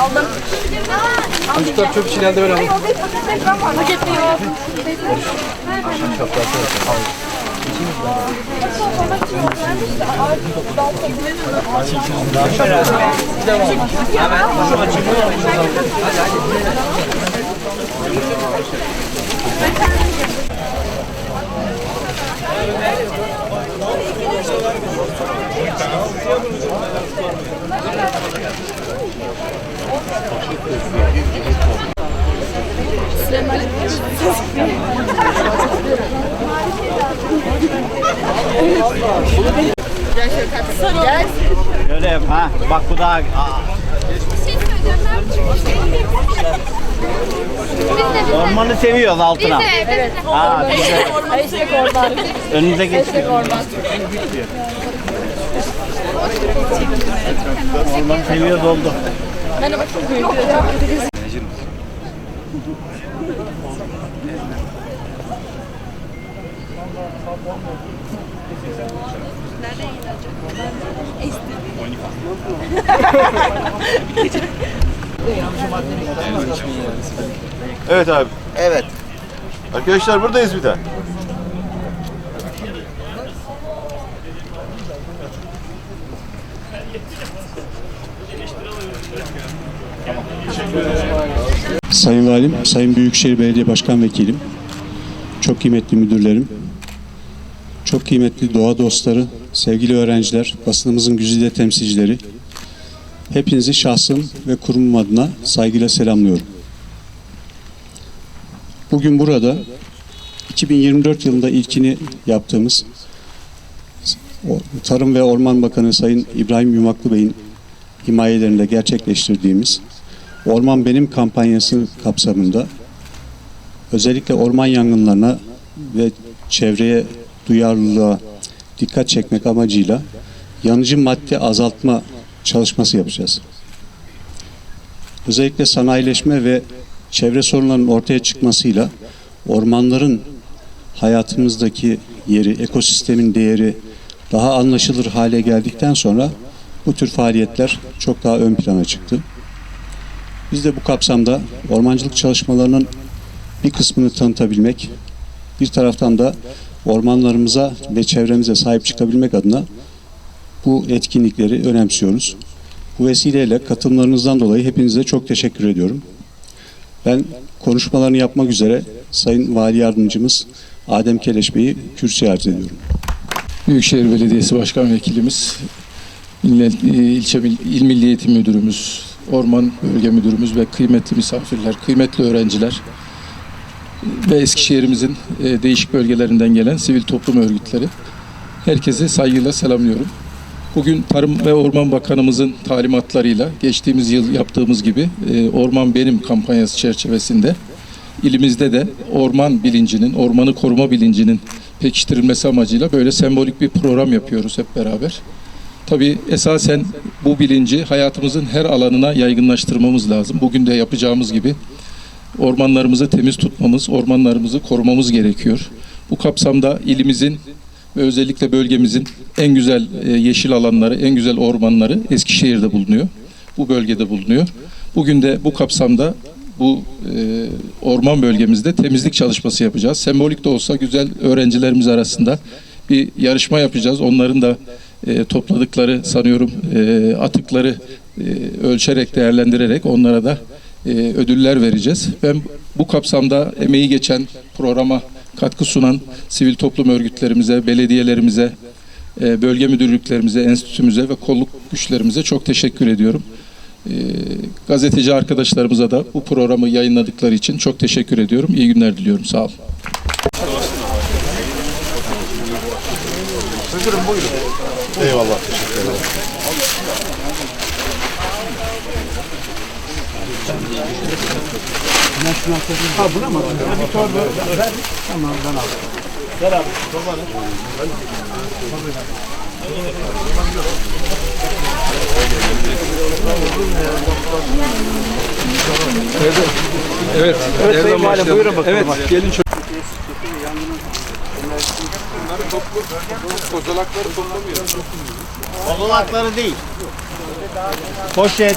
Aldım. Çocuklar çöp için eldiven alın. Paketliyor. Öyle yap ha. Bak bu daha... Aa, ormanı seviyoruz altına. Evet. Ha, biz de Eşek orman. önümüze geç. Eşek orman. Ormanı seviyoruz oldu. Ben de bakayım Evet abi. Evet. Arkadaşlar buradayız bir daha. Sayın Valim, Sayın Büyükşehir Belediye Başkan Vekilim, çok kıymetli müdürlerim, çok kıymetli doğa dostları, sevgili öğrenciler, basınımızın güzide temsilcileri, hepinizi şahsım ve kurumum adına saygıyla selamlıyorum. Bugün burada 2024 yılında ilkini yaptığımız Tarım ve Orman Bakanı Sayın İbrahim Yumaklı Bey'in himayelerinde gerçekleştirdiğimiz Orman Benim kampanyası kapsamında özellikle orman yangınlarına ve çevreye duyarlılığa dikkat çekmek amacıyla yanıcı madde azaltma çalışması yapacağız. Özellikle sanayileşme ve çevre sorunlarının ortaya çıkmasıyla ormanların hayatımızdaki yeri, ekosistemin değeri daha anlaşılır hale geldikten sonra bu tür faaliyetler çok daha ön plana çıktı. Biz de bu kapsamda ormancılık çalışmalarının bir kısmını tanıtabilmek, bir taraftan da ormanlarımıza ve çevremize sahip çıkabilmek adına bu etkinlikleri önemsiyoruz. Bu vesileyle katılımlarınızdan dolayı hepinize çok teşekkür ediyorum. Ben konuşmalarını yapmak üzere Sayın Vali Yardımcımız Adem Keleş Bey'i kürsüye arz ediyorum. Büyükşehir Belediyesi Başkan Vekilimiz, İl, İlçe İl Milli Eğitim Müdürümüz, Orman Bölge Müdürümüz ve kıymetli misafirler, kıymetli öğrenciler ve Eskişehir'imizin e, değişik bölgelerinden gelen sivil toplum örgütleri. Herkese saygıyla selamlıyorum. Bugün Tarım ve Orman Bakanımızın talimatlarıyla geçtiğimiz yıl yaptığımız gibi e, Orman Benim kampanyası çerçevesinde ilimizde de orman bilincinin, ormanı koruma bilincinin pekiştirilmesi amacıyla böyle sembolik bir program yapıyoruz hep beraber. Tabii esasen bu bilinci hayatımızın her alanına yaygınlaştırmamız lazım. Bugün de yapacağımız gibi ormanlarımızı temiz tutmamız, ormanlarımızı korumamız gerekiyor. Bu kapsamda ilimizin ve özellikle bölgemizin en güzel e, yeşil alanları, en güzel ormanları Eskişehir'de bulunuyor. Bu bölgede bulunuyor. Bugün de bu kapsamda bu e, orman bölgemizde temizlik çalışması yapacağız. Sembolik de olsa güzel öğrencilerimiz arasında bir yarışma yapacağız. Onların da e, topladıkları sanıyorum atıkları ölçerek değerlendirerek onlara da e, ödüller vereceğiz. Ben bu kapsamda emeği geçen programa katkı sunan sivil toplum örgütlerimize, belediyelerimize, e, bölge müdürlüklerimize, enstitümüze ve kolluk güçlerimize çok teşekkür ediyorum. E, gazeteci arkadaşlarımıza da bu programı yayınladıkları için çok teşekkür ediyorum. İyi günler diliyorum. Sağ olun. Eyvallah. Teşekkür ederim. Evet. Evet Sayın Valim buyurun bakalım. Evet, gelin çok. Kozalakları toplamıyor. Kozalakları değil. Poşet,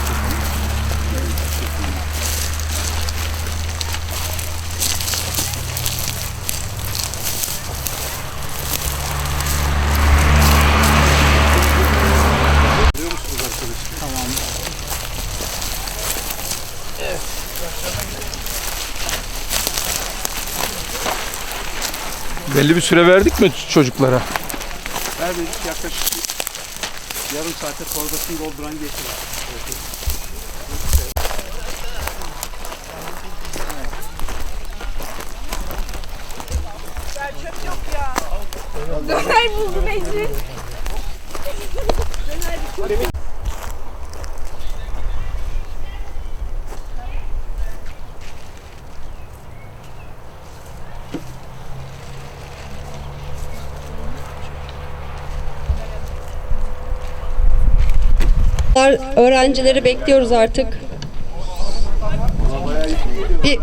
Belli bir süre verdik mi çocuklara? Vermedik yaklaşık yarım saate torbasını dolduran getirir. Döner buldum Ece. Öğrencileri bekliyoruz artık. Bir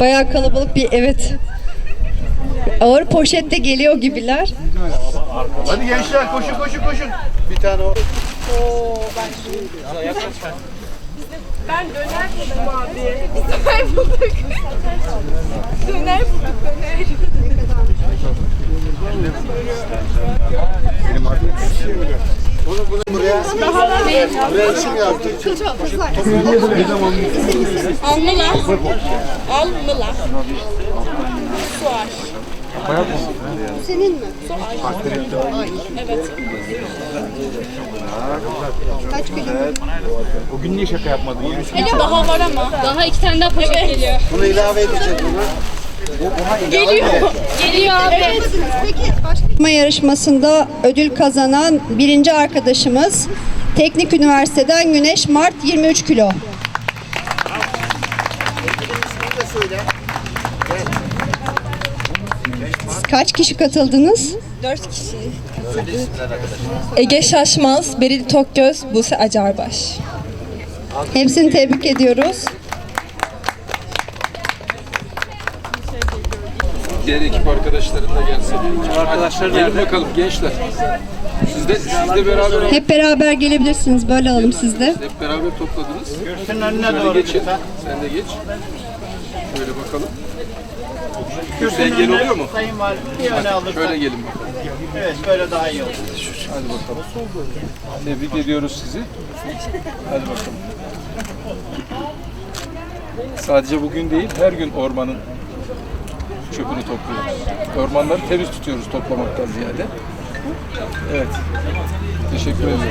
bayağı kalabalık bir evet. Ağır poşette geliyor gibiler. Hadi gençler koşun koşun koşun. Bir tane o. Ben döner buldum abi. Biz döner bulduk. döner bulduk döner. Buraya isim yazdı. Almılar. Almılar. Suar. Bugün niye şaka yapmadın? Daha var ama. Daha iki tane daha poşet geliyor. Bunu ilave buna. Geliyor. Geliyor abi. Yarışma yarışmasında ödül kazanan birinci arkadaşımız Teknik Üniversiteden Güneş Mart 23 kilo. Siz Kaç kişi katıldınız? Ege Şaşmaz, Beril Tokgöz, Buse Acarbaş. Hepsini tebrik ediyoruz. Diğer ekip arkadaşların da gelsin. Arkadaşlar Gelin nerede? bakalım gençler. Siz de, siz de beraber. Hep beraber gelebilirsiniz. Böyle alalım siz de. Hep beraber topladınız. Kürsünün önüne Şöyle doğru geçin. lütfen. Sen de geç. Şöyle bakalım. Kürsü engel oluyor mu? Sayın Valim bir öne alırsak. Şöyle gelin bakalım. Evet böyle daha iyi olur. Hadi bakalım. Tebrik ediyoruz sizi. Hadi bakalım. Sadece bugün değil, her gün ormanın çöpünü topluyoruz. Ormanları temiz tutuyoruz toplamaktan ziyade. Evet. Teşekkür ediyoruz.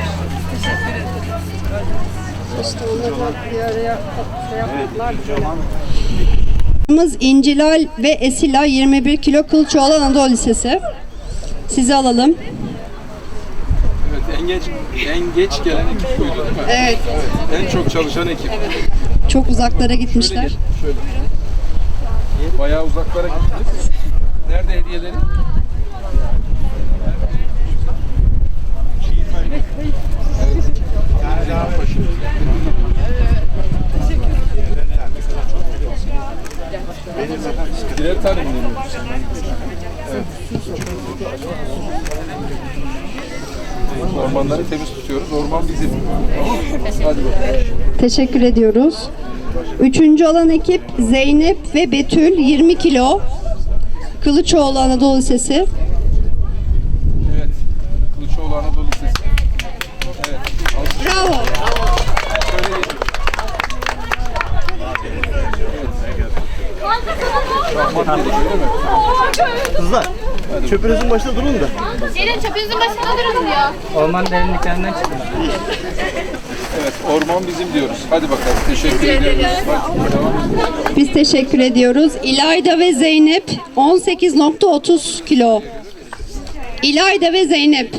Yarışmamız İncilal ve Esila 21 kilo Kılıçoğlu Anadolu Lisesi. Sizi alalım. Evet, en geç, en geç gelen ekip buydu değil mi? Evet. En çok çalışan ekip. Çok uzaklara Şöyle gitmişler. gel, şöyle. Bayağı uzaklara gittiniz. Nerede hediyelerin? Birer tane mi? Evet. Ormanları temiz tutuyoruz. Orman bizim. Tamam? Hadi bakalım. Teşekkür ediyoruz. Üçüncü olan ekip Zeynep ve Betül 20 kilo. Kılıçoğlu Anadolu Lisesi. Evet. Kılıçoğlu Anadolu Lisesi. Evet. Bravo. Kızlar çöpünüzün başında durun da. Gelin çöpünüzün başına durun diyor. Orman derinliklerinden çıkın. Orman bizim diyoruz. Hadi bakalım, teşekkür ediyoruz. Devam edelim. Biz teşekkür ediyoruz. İlayda ve Zeynep 18.30 kilo. İlayda ve Zeynep.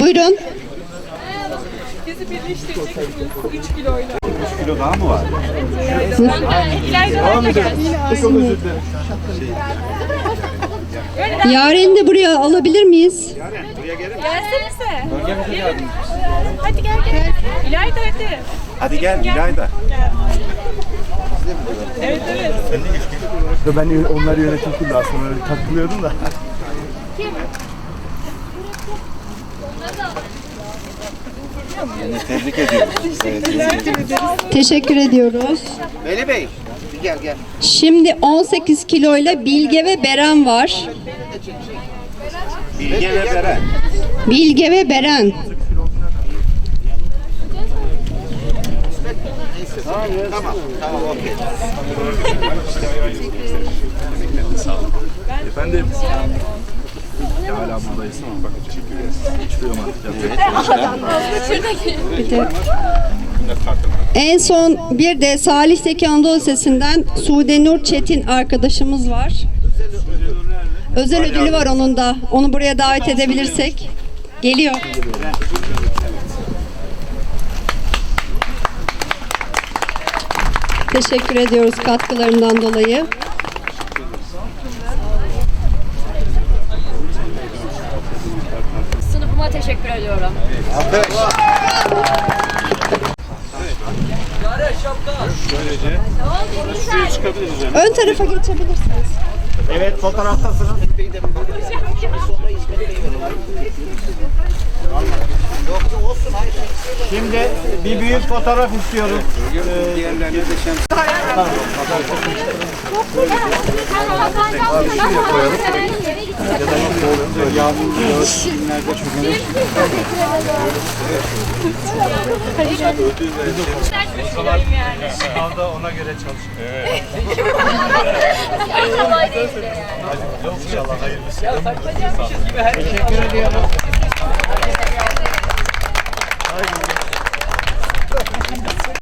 Buyurun. kilo daha mı var? Yaren'i de buraya alabilir miyiz? Hadi gel gel. İlayda hadi. Hadi gel İlayda. Ben onları yönetim kurulu aslında öyle takılıyordum da. Tebrik ediyoruz. Teşekkür ediyoruz. Veli Bey. bir Gel gel. Şimdi 18 kiloyla Bilge ve Beren var. Bilge ve Beren. Bilge ve Beren. Tamam. Tamam okey. Efendim. Hala buradayız. Bak teşekkür ederiz. Çıkıyorum artık. En son bir de Salih'teki Anadolu Lisesi'nden Sude Nur Çetin arkadaşımız var. Özel ödülü var onun da. Onu buraya davet edebilirsek. Geliyor. Teşekkür ediyoruz katkılarından dolayı. Sınıfıma teşekkür ediyorum. Ön tarafa geçebilirsiniz. Evet fotoğraftasınız. Şimdi bir büyük fotoğraf istiyoruz. Sınavda ona göre çalış. İnşallah hayırlısı. Teşekkür ediyorum.